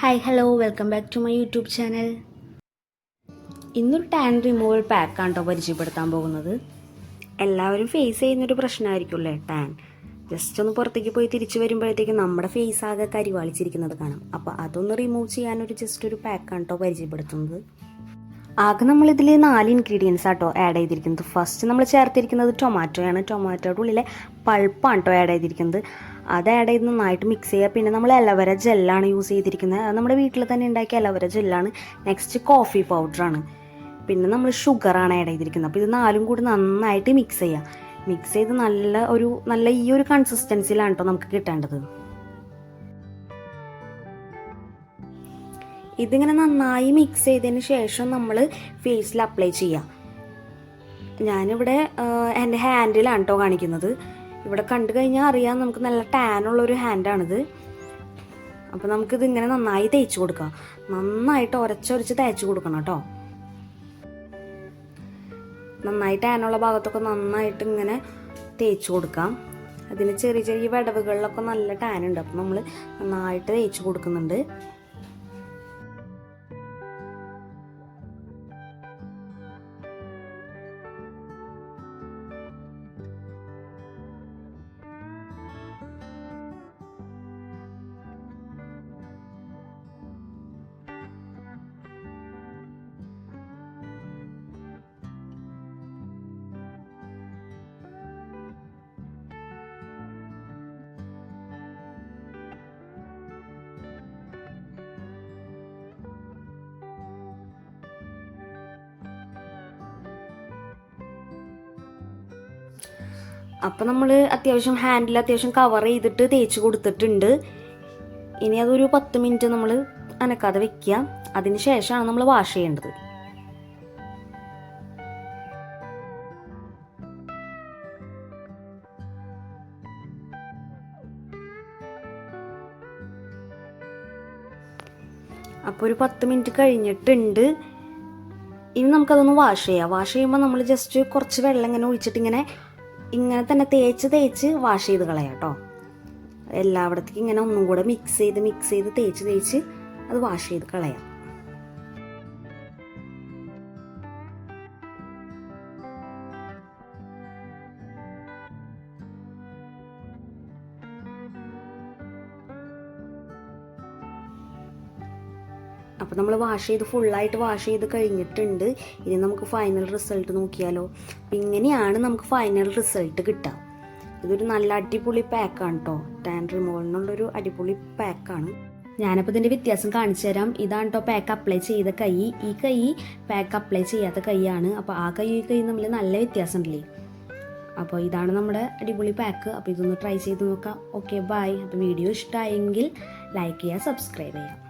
Hi hello welcome back to my YouTube channel ഇന്നൊരു tan removal പാക്കാണ് കേട്ടോ പരിചയപ്പെടുത്താൻ പോകുന്നത്? എല്ലാവരും ഫേസ് ചെയ്യുന്നൊരു പ്രശ്നമായിരിക്കുമല്ലേ ടാൻ ജസ്റ്റ് ഒന്ന് പുറത്തേക്ക് പോയി തിരിച്ചു വരുമ്പോഴത്തേക്കും നമ്മുടെ ഫേസ് ആകെ കരിവാളിച്ചിരിക്കുന്നത് കാണാം. അപ്പോൾ അതൊന്ന് റിമൂവ് ചെയ്യാനൊരു ജസ്റ്റ് ഒരു പാക്കാണ് കേട്ടോ പരിചയപ്പെടുത്തുന്നത്? ആകെ നമ്മൾ ഇതിൽ നാല് ഇൻഗ്രീഡിയൻസ് ആട്ടോ ആഡ് ചെയ്തിരിക്കുന്നത്. ഫസ്റ്റ് നമ്മൾ ചേർത്തിരിക്കുന്നത് ടൊമാറ്റോയാണ് ടൊമാറ്റോയുടെ ഉള്ളിലെ പൾപ്പാണ് കേട്ടോ ആഡ് ചെയ്തിരിക്കുന്നത്. അത് ആഡ് ചെയ്ത് നന്നായിട്ട് മിക്സ് ചെയ്യുക. പിന്നെ നമ്മൾ അലവര ജെല്ലാണ് യൂസ് ചെയ്തിരിക്കുന്നത്. അത് നമ്മുടെ വീട്ടിൽ തന്നെ ഉണ്ടാക്കിയ അലവര ജെല്ലാണ് നെക്സ്റ്റ് കോഫി പൗഡറാണ് പിന്നെ നമ്മൾ ഷുഗറാണ് ആഡ് ചെയ്തിരിക്കുന്നത്. അപ്പോൾ ഇത് നാലും കൂടി നന്നായിട്ട് മിക്സ് ചെയ്യുക. മിക്സ് ചെയ്ത് നല്ല ഒരു നല്ല ഈ ഒരു കൺസിസ്റ്റൻസിയിലാണ് കേട്ടോ നമുക്ക് കിട്ടേണ്ടത്. ഇതിങ്ങനെ നന്നായി മിക്സ് ചെയ്തതിന് ശേഷം നമ്മൾ ഫേസിൽ അപ്ലൈ ചെയ്യാം. ഞാനിവിടെ എന്റെ ഹാൻഡിലാണ് കേട്ടോ കാണിക്കുന്നത്. ഇവിടെ കണ്ടു കഴിഞ്ഞാൽ അറിയാം നമുക്ക് നല്ല ടാൻ ഉള്ളൊരു ഹാൻഡാണിത് അപ്പോൾ നമുക്കിത് ഇങ്ങനെ നന്നായി തേച്ച് കൊടുക്കാം. നന്നായിട്ട് ഉരച്ചൊരച്ച് തേച്ച് കൊടുക്കണം കേട്ടോ നന്നായി ടാനുള്ള ഭാഗത്തൊക്കെ നന്നായിട്ട് ഇങ്ങനെ തേച്ച് കൊടുക്കാം. അതിന് ചെറിയ ചെറിയ വിടവുകളിലൊക്കെ നല്ല ടാനുണ്ട് അപ്പോൾ നമ്മൾ നന്നായിട്ട് തേച്ച് കൊടുക്കുന്നുണ്ട്. അപ്പം നമ്മൾ അത്യാവശ്യം ഹാൻഡിൽ അത്യാവശ്യം കവർ ചെയ്തിട്ട് തേച്ച് കൊടുത്തിട്ടുണ്ട്. ഇനി അതൊരു പത്ത് മിനിറ്റ് നമ്മൾ അനക്കാതെ വെക്കുക. അതിന് ശേഷമാണ് നമ്മൾ വാഷ് ചെയ്യേണ്ടത്. അപ്പോൾ ഒരു പത്ത് മിനിറ്റ് കഴിഞ്ഞിട്ടുണ്ട്. ഇനി നമുക്കതൊന്ന് വാഷ് ചെയ്യാം. വാഷ് ചെയ്യുമ്പോൾ നമ്മൾ ജസ്റ്റ് കുറച്ച് വെള്ളം ഇങ്ങനെ ഒഴിച്ചിട്ട് ഇങ്ങനെ ഇങ്ങനെ തന്നെ തേച്ച് തേച്ച് വാഷ് ചെയ്ത് കളയാം കേട്ടോ എല്ലായിടത്തേക്കും ഇങ്ങനെ ഒന്നും കൂടെ മിക്സ് ചെയ്ത് മിക്സ് ചെയ്ത് തേച്ച് തേച്ച് അത് വാഷ് ചെയ്ത് കളയാം. അപ്പോൾ നമ്മൾ വാഷ് ചെയ്ത് ഫുള്ളായിട്ട് വാഷ് ചെയ്ത് കഴിഞ്ഞിട്ടുണ്ട്. ഇനി നമുക്ക് ഫൈനൽ റിസൾട്ട് നോക്കിയാലോ. അപ്പം ഇങ്ങനെയാണ് നമുക്ക് ഫൈനൽ റിസൾട്ട് കിട്ടുക. ഇതൊരു നല്ല അടിപൊളി പാക്കാണ് കേട്ടോ ടാൻ റിമോളിനുള്ളൊരു അടിപൊളി പാക്കാണ് ഞാനപ്പോൾ ഇതിന്റെ വ്യത്യാസം കാണിച്ചു തരാം. ഇതാണ് കേട്ടോ പാക്ക് അപ്ലൈ ചെയ്ത കൈ. ഈ കൈ പാക്ക് അപ്ലൈ ചെയ്യാത്ത കൈയാണ്. അപ്പോൾ ആ കൈ ഈ കൈ തമ്മിൽ നല്ല വ്യത്യാസം ഉണ്ടല്ലേ അപ്പോൾ ഇതാണ് നമ്മുടെ അടിപൊളി പാക്ക് അപ്പോൾ ഇതൊന്ന് ട്രൈ ചെയ്ത് നോക്കാം. ഓക്കെ ബൈ അപ്പോൾ വീഡിയോ ഇഷ്ടമായെങ്കിൽ ലൈക്ക് ചെയ്യുക സബ്സ്ക്രൈബ് ചെയ്യുക.